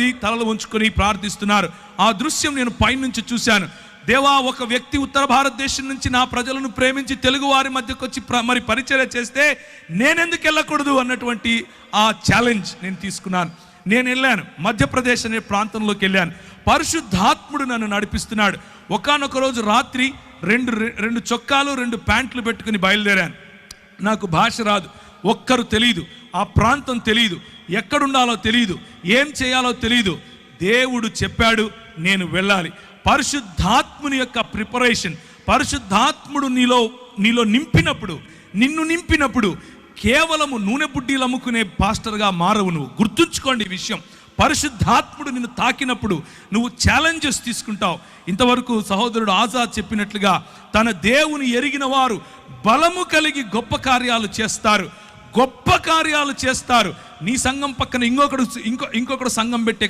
తలలు ఉంచుకొని ప్రార్థిస్తున్నారు. ఆ దృశ్యం నేను పైనుంచి చూశాను. దేవా ఒక వ్యక్తి ఉత్తర భారతదేశం నుంచి నా ప్రజలను ప్రేమించి తెలుగు వారి మధ్యకు వచ్చి ప్ర- మరి పరిచర్య చేస్తే నేనెందుకు వెళ్ళకూడదు అన్నటువంటి ఆ ఛాలెంజ్ నేను తీసుకున్నాను. నేను వెళ్ళాను. మధ్యప్రదేశ్ అనే ప్రాంతంలోకి వెళ్ళాను. పరిశుద్ధాత్ముడు నన్ను నడిపిస్తున్నాడు. ఒకానొక రోజు రాత్రి రెండు రెండు చొక్కాలు రెండు ప్యాంట్లు పెట్టుకుని బయలుదేరాను. నాకు భాష రాదు. ఒక్కరు తెలియదు ఆ ప్రాంతం తెలియదు ఎక్కడుండాలో తెలియదు ఏం చేయాలో తెలియదు దేవుడు చెప్పాడు నేను వెళ్ళాలి. పరిశుద్ధాత్ముని యొక్క ప్రిపరేషన్ పరిశుద్ధాత్ముడు నీలో నీలో నింపినప్పుడు నిన్ను నింపినప్పుడు కేవలము నూనె బుడ్డీలు అమ్ముకునే పాస్టర్గా మారవు నువ్వు. గుర్తుంచుకోండి ఈ విషయం. పరిశుద్ధాత్ముడు నిన్ను తాకినప్పుడు నువ్వు ఛాలెంజెస్ తీసుకుంటావు. ఇంతవరకు సహోదరుడు ఆజాద్ చెప్పినట్లుగా తన దేవుని ఎరిగిన వారు బలము కలిగి గొప్ప కార్యాలు చేస్తారు. గొప్ప కార్యాలు చేస్తారు. నీ సంఘం పక్కన ఇంకొకడు ఇంకో ఇంకొకడు సంఘం పెట్టే